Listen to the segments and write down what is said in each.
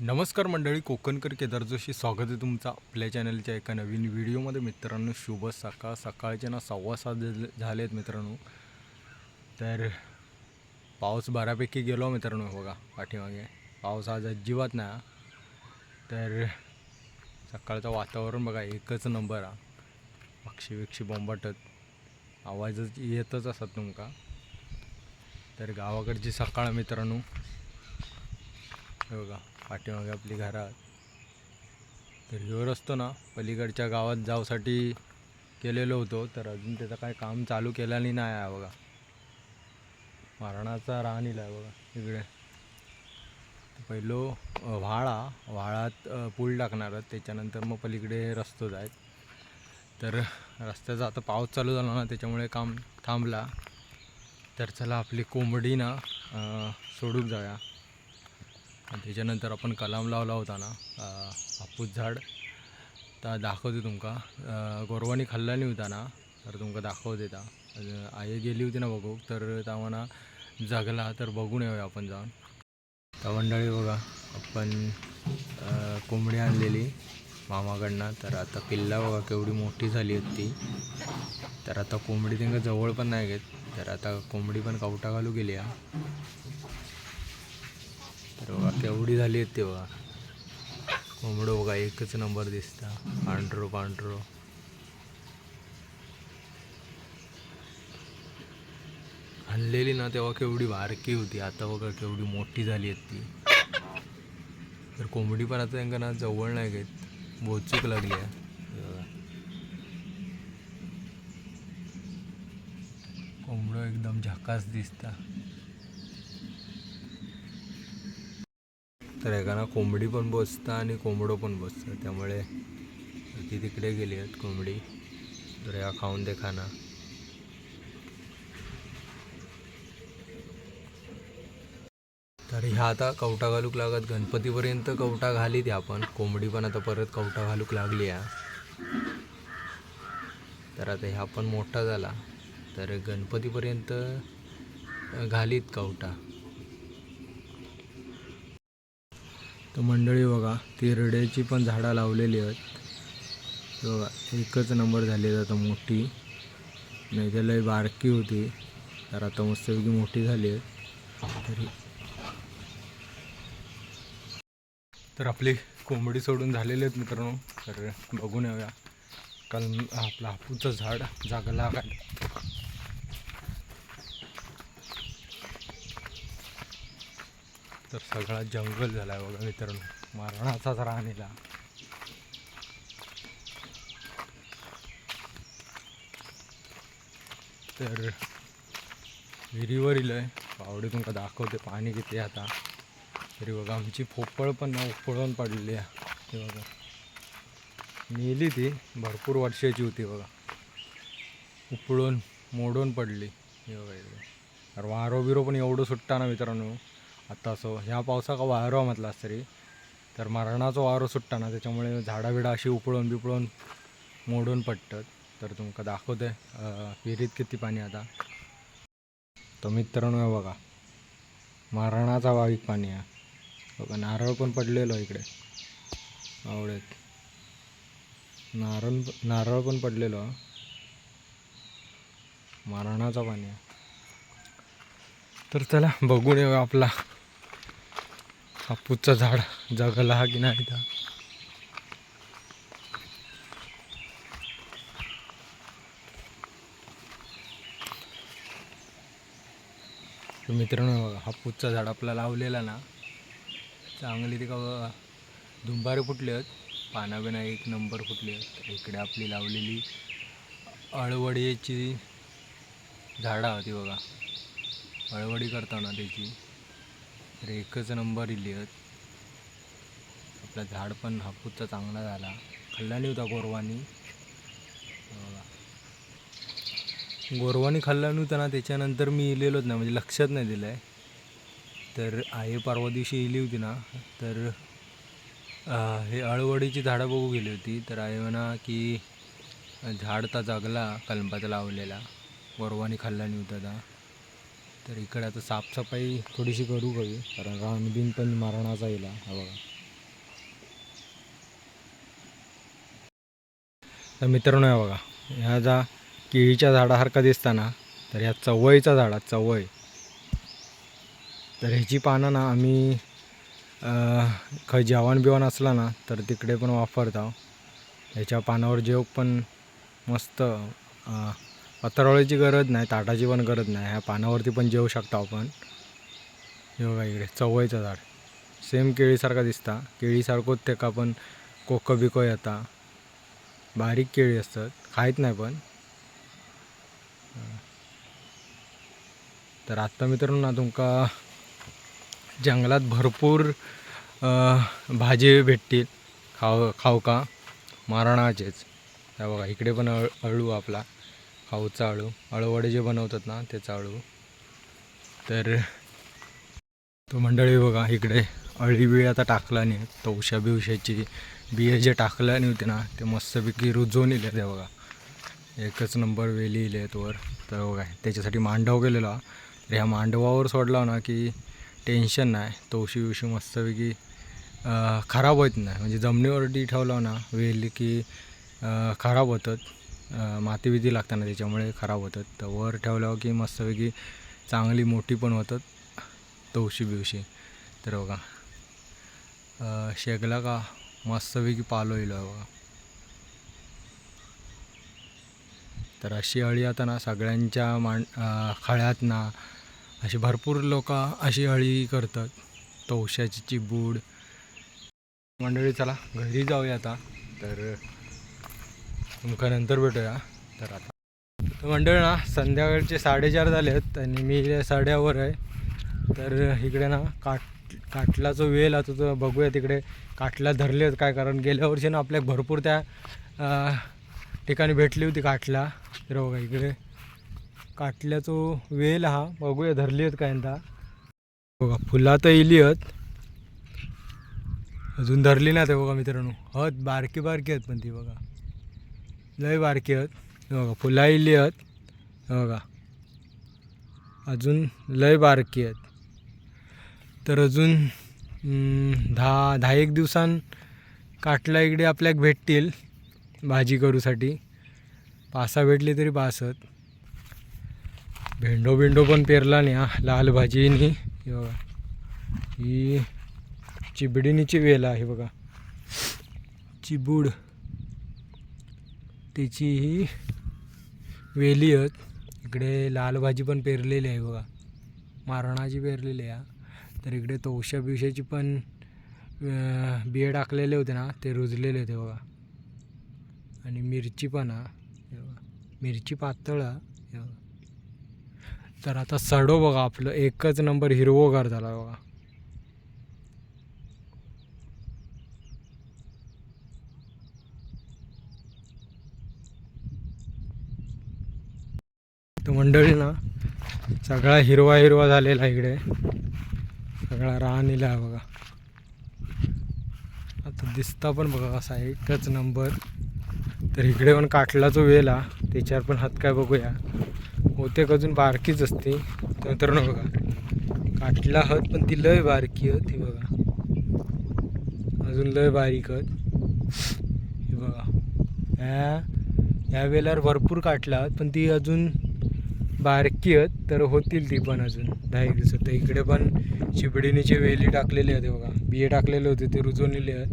नमस्कार मंडळी कोकणकर केदार जोशी. स्वागत आहे तुमचं आपल्या चॅनलच्या एका नवीन व्हिडिओमध्ये. मित्रांनो शुभ सकाळ. सकाळचे ना सव्वा सात झाले- आहेत मित्रांनो. तर पाऊस बऱ्यापैकी गेलो मित्रांनो बघा पाठीमागे. पाऊस आज अजिबात नाही तर सकाळचं वातावरण बघा एकच नंबर हा. पक्षी बिक्षी बोंबाटत. आवाजच येतच असतात तुमका तर गावाकडची सकाळ मित्रांनो. बघा. पाठीमागे आपली घरात. तर ह्यो रस्तो ना पलीकडच्या गावात जाऊसाठी केलेलो होतो तर अजून त्याचं काय काम चालू केलं नाही आहे बघा. मरणाचा राहणीला आहे बघा इकडे. पहिलो व्हाळा व्हाळात पूल टाकणार त्याच्यानंतर मग पलीकडे रस्तो आहेत. तर रस्त्याचा आता पाऊस चालू झाला ना त्याच्यामुळे काम थांबला. तर चला आपली कोंबडी ना सोडून जाऊया. आणि त्याच्यानंतर आपण कलाम लावला होता ना हापूस झाड. तर दाखवते तुमका. अं, गोरवानी खाल्ला नाही होता ना तर तुमका दाखवते ता. आई गेली होती ना बघू तर तावाना जगला तर बघून येऊया आपण जाऊन. तर मंडळी बघा आपण कोंबडी आणलेली मामाकडनं. तर आता पिल्ला बघा केवढी मोठी झाली होती. तर आता कोंबडी त्यांना जवळ पण नाही घेत. तर आता कोंबडी पण कवटा घालू गेली हा. तर बघा केवढी झाली आहेत ते बघा. बघा एकच नंबर दिसता. पांढरो पांढरो. आणलेली ना तेव्हा केवढी बारकी होती. आता बघा केवढी मोठी झाली आहेत ती. तर कोंबडी पण आता त्यांना ना जवळ नाही घेत. बोचूक लागली आहे. कोंबडो कोंबडं एकदम झकास दिसता. तर एकाना कोंबडी पण बसतं आणि कोंबडं पण बसतं. त्यामुळे ती तिकडे गेली आहेत कोंबडी. तर या खाऊन दे खाना. तर ह्या आता कवटा घालूक लागत. गणपतीपर्यंत कवटा घाली ती आपण कोंबडी पण आता परत कवटा घालूक लागली आहे तर आता ह्या पण मोठा झाला. तर गणपतीपर्यंत घालीत कवटा. तर मंडळी बघा तिरड्याची पण झाडं लावलेली आहेत. बघा एकच नंबर झाली आहेत आता मोठी. नाही तर लय बारकी होती. तर आता मस्तपैकी मोठी झाली आहेत तरी. तर आपली कोंबडी सोडून झालेली आहेत मित्रांनो. तर बघून येऊया. काल आपलं हापूचं झाड जागला काय तर सगळा जंगल झाला आहे बघा मित्रांनो. मरणाचाच राहणीला तर विहिरीवर आहे. पावडी तुमका दाखवते पाणी किती आहे आता. तरी बघा आमची फोपळ पण ना उकळून पडलेली आहे. ते बघा. नेली ती भरपूर वर्षाची होती बघा. उपळून मोडून पडली. हे बघा इकडे तर वारो बिरो पण एवढं सुट्टा ना मित्रांनो. आता असो ह्या पावसाका वारो म्हटलास तरी तर मरणाचा वारो सुट्टा ना त्याच्यामुळे झाडा बिडा अशी उपळून बिपळून मोडून पडतात. तर तुमका दाखवते विहिरीत किती पाणी आता. तर मित्रांनो बघा मरणाचा वाईक पाणी आहे. बघा नारळ पण पडलेलो इकडे. आवडत नारळ नारळ पण पडलेलो. मरणाचा पाणी आहे. तर चला बघून येऊ आपला. हापूसचं झाड जगला हा की नाही तर मित्रांनो बघा हापूसचा झाड आपला लावलेला ना चांगली ती का बघा धुंबारे फुटले आहेत. पानाबिना एक नंबर फुटले आहेत. इकडे आपली लावलेली अळवडीची झाडं होती बघा. अळवडी करताना त्याची. तर एकच नंबर इली आहेत आपला झाड पण हापूसचा चांगला झाला. खाल्ला नाही होता गोरवानी. गोरवानी खाल्ला नव्हता ना त्याच्यानंतर मी इलेलोच नाही म्हणजे लक्षात नाही दिलं आहे तर आहे परवा दिवशी इली होती ना तर हे अळवडीची झाडं बघू गेली होती. तर आई म्हणा की झाड तर जगला कलंबाचा लावलेला. गोरवानी खाल्ला नव्हता तर इकडे आता साफसफाई थोडीशी करू कवी कारण रानबीन पण मारणाचा येला बघा. तर मित्रांनो या बघा. ह्या जा केळीच्या झाडासारखा दिसताना तर ह्या चवळीचा झाडा चवळी. तर ह्याची पानं ना आम्ही ख जेवण बिवण असला ना तर तिकडे पण वापरतो. ह्याच्या पानावर जेव पण मस्त पत्रावळीची गरज नाही ताटाची पण गरज नाही. ह्या पानावरती पण जेवू शकतो आपण. हे बघा इकडे चवळीचं झाड. सेम केळीसारखा दिसता. केळीसारखंच ते का पण कोक बिको येता. बारीक केळी असतात. खायत नाही पण. तर आत्ता मित्रांनो ना तुमका जंगलात भरपूर भाजी भेटतील. खाव खाऊ का मारणाचेच. त्या बघा इकडे पण अळ अळू आपला. खाऊचा अळू अळूवडे जे बनवतात ना ते अळू तर तो मंडळी बघा इकडे अळी बिळी आता टाकला नाही. तवशा बिवशाची बिये जे टाकल्या नाही होते ना ते मस्तपैकी रुजवून इले ते बघा. एकच नंबर वेली इले आहेत वर. तर बघा त्याच्यासाठी मांडव गेलेला तर ह्या मांडवावर सोडला ना की टेन्शन नाही. तवशी बिवशी मस्तपैकी खराब होत नाही. म्हणजे जमिनीवरती ठेवला ना वेली की खराब होतात. मातीविधी लागताना ना त्याच्यामुळे खराब होतात. तर वर ठेवल्यावर की मस्तपैकी चांगली मोठी पण होतात. तवशी बिवशी. तर बघा. शेगला का मस्तपैकी पालो येईल बघा. तर अशी अळी आता ना सगळ्यांच्या मांड खळ्यात ना अशी भरपूर लोक अशी अळी करतात. तवशाची चिबूड. मंडळी चला घरी जाऊया आता. तर तुमका नंतर भेटूया. तर आता. तर मंडळ ना संध्याकाळचे साडेचार झाले आहेत आणि मी साड्यावर आहे. तर इकडे ना काट काटला जो वेल आता तो बघूया तिकडे. काटला धरले आहेत काय? कारण गेल्या वर्षी ना आपल्या भरपूर त्या ठिकाणी भेटली होती काटला. तर बघा इकडे. काटल्याचो वेल हा बघूया धरली आहेत काय यंदा. बघा फुलं तर येली आहेत. अजून धरली नाही ते बघा मित्रांनो. हत बारकी बारकी आहेत पण ती बघा. लय बारकी आहेत. हे बघा फुला येली आहेत. हे बघा. अजून लय बारकी आहेत. तर अजून दहा दहा एक दिवसां काटला इकडे आपल्याक भेटतील भाजी करूसाठी. पासा भेटली तरी पासत भेंडो बिंडो पण पेरला नाही हा लाल भाजीनी. हे बघा. ही चिबडीनीची वेल आहे बघा. चिबूड. त्याची ही वेली आहेत. इकडे लाल भाजी पण पेरलेली आहे बघा. मारणाची पेरलेली आहे. तर इकडे तोशा बिवशाची पण अं, बिये टाकलेले होते ना ते रुजलेले होते बघा. आणि मिरची पण हा मिरची पातळ हा तर आता सडो बघा आपलं. एकच नंबर हिरवोगार झाला बघा. तर मंडळी ना सगळा हिरवा हिरवा झालेला इकडे. सगळा राहणीला आहे बघा. आता दिसता पण बघा कसा एकच नंबर. तर इकडे पण काटला जो वेल हा त्याच्यावर पण हात काय बघूया. होते अजून बारकीच असते. तर न बघा काटला हत पण ती लय बारकी हत ही बघा. अजून लय बारीक हत. हे बघा. ह्या ह्या वेळेला भरपूर काटला हत पण ती अजून बारकी आहेत तर होतील ती पण अजून. दहा एक दिवसात. तर इकडे पण चिबडीनीचे वेली टाकलेले आहेत बघा. बिये टाकलेले होते ते रुजवलेले आहेत.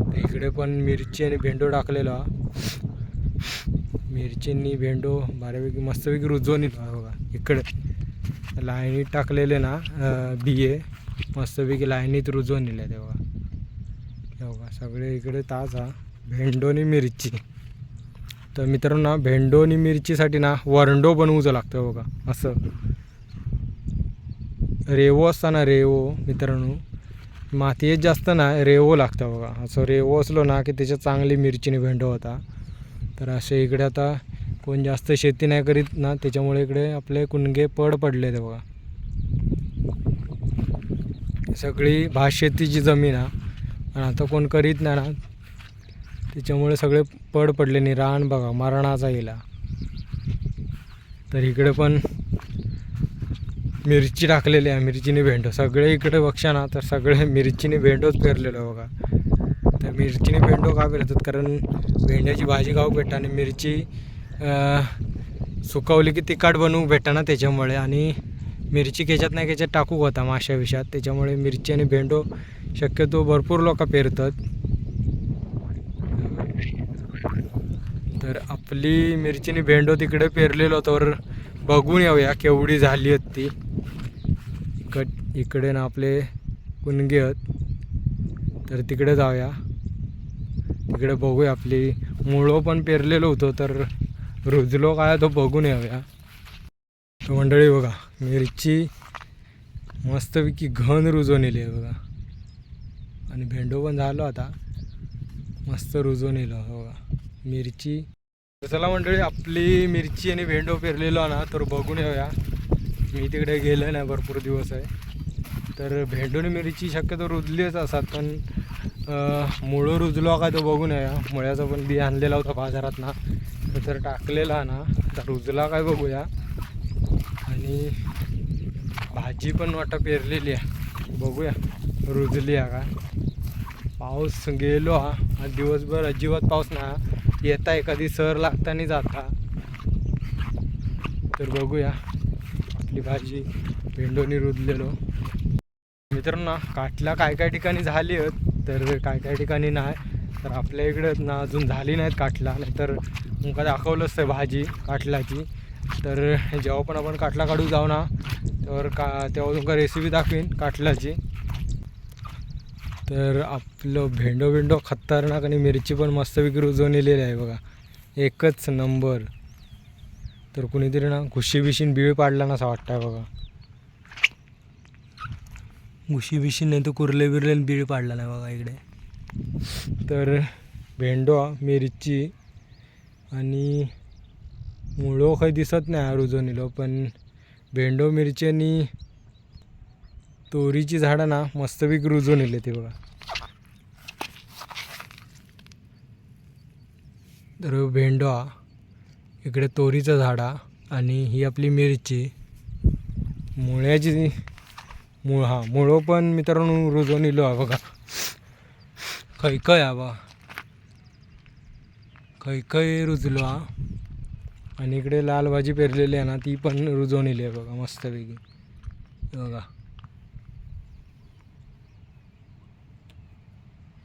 तर इकडे पण मिरची आणि भेंडो टाकलेला. मिरचींनी भेंडो बऱ्यापैकी मस्तपैकी रुजवून बघा. इकडे लाईनीत टाकलेले ना बिये मस्तपैकी लाईनीत रुजवून आहेत ते बघा. हे बघा सगळे इकडे ताज. हा भेंडो आणि मिरची. तर मित्रांनो ना भेंडो आणि मिरचीसाठी ना वरंडो बनवूचं लागतं बघा असं. रेवो असता ना रेवो मित्रांनो. मातीयेत जास्त ना रेवो लागतं बघा. असं रेवो असलो ना की त्याच्यात चांगली मिरचीने भेंडो होता. तर असे इकडे आता कोण जास्त शेती नाही करीत ना त्याच्यामुळे इकडे आपले कुणगे पड पडले ते बघा. सगळी भात शेतीची जमीन हा. आणि आता कोण करीत नाही ना त्याच्यामुळे सगळे पड पडले नाही रान बघा मरणाचा गेला तर इकडे पण मिरची टाकलेली आहे मिरचीने भेंडो. सगळे इकडे बघशा ना तर सगळे मिरचीने भेंडोच पेरलेलो बघा. तर मिरचीने भेंडो का पेरतात? कारण भेंड्याची भाजी खाऊ भेटता आणि मिरची सुकवली की तिखट बनवू भेटतं ना त्याच्यामुळे. आणि मिरची खेच्यात नाही खेच्यात टाकू होता माशा विषात त्याच्यामुळे मिरची आणि भेंडो शक्यतो भरपूर लोक पेरतात. तर आपली मिरचीने भेंडो तिकडे पेरलेलो तर बघून येऊया केवढी झाली आहेत ती. इकड इकडे ना आपले कुणगे आहेत. तर तिकडे जाऊया. तिकडे बघूया आपली मुळं पण पेरलेलो होतो तर रुजलो काय तो बघून येऊया. तर मंडळी बघा मिरची मस्तपैकी घन रुजवून येली आहे बघा. आणि भेंडो पण झालो आता. मस्त रुजवून येलो बघा. मिरची चला मंडळी आपली मिरची आणि भेंडो पेरलेलो ना तर बघून येऊया. मी तिकडे गेलो नाही भरपूर दिवस आहे. तर भेंडून मिरची शक्यतो रुजलीच असतात पण मुळं रुजलो का तो बघून येऊया. मुळ्याचा पण बी आणलेला होता बाजारात ना तर जर टाकलेला ना. तर रुजला काय बघूया. आणि भाजी पण वाटा पेरलेली आहे. बघूया रुजली आहे का? पाऊस गेलो हा. आज दिवसभर अजिबात पाऊस नाही येता एखादी सर लागताना जाता. तर बघूया. आपली भाजी भेंडोनी रुजलेलो. मित्रांनो काठला काय काय ठिकाणी झाली आहेत? तर काय काय ठिकाणी नाही. तर आपल्या इकडे ना अजून झाली नाहीत काटला नाहीतर तुमका दाखवलंच आहे भाजी काठलाची. तर जेव्हा पण आपण काठला काढू जाऊ ना तर का तेव्हा तुमका रेसिपी दाखवीन काठलाची. तर आपलं भेंडो भेंडो खतरनाक आणि मिरची पण मस्तपैकी रुजवलेली आहे बघा. एकच नंबर. तर कुणीतरी ना घुशी बिशीन बिळ पाडला ना असं वाटतं बघा. घुशी बिशीन नाही तर कुर्ले बिरले बिळी पाडला नाही बघा इकडे. तर भेंडो मिरची आणि मुळो काही दिसत नाही रुजवलेलो पण भेंडो मिरची आणि तोरीची झाडं ना मस्तपैकी रुजून येले ते बघा. तर भेंडवा इकडे तोरीचं झाड आणि ही आपली मिरची. मुळ्याची मुळ हा मुळो पण मित्रांनो रुजवून येलो हा बघा. खै खय हा बा. खै खय रुजलो हा आणि इकडे लाल भाजी पेरलेली आहे ना ती पण रुजवून येली आहे बघा मस्तपैकी बघा.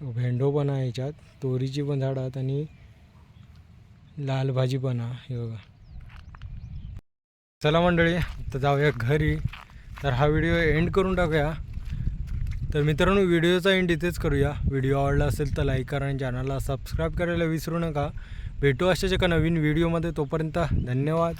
भेंडो पण आहे ह्याच्यात तोरीची पण झाडं आहेत आणि लाल भाजी पण आहे हे बघा. चला मंडळी तर जाऊया घरी. तर हा व्हिडिओ एंड करून टाकूया. तर मित्रांनो व्हिडिओचा एंड इथेच करूया. व्हिडिओ आवडला असेल तर लाईक करा आणि चॅनलला सबस्क्राईब करायला विसरू नका. भेटू अशाच एका नवीन व्हिडिओमध्ये. तोपर्यंत धन्यवाद.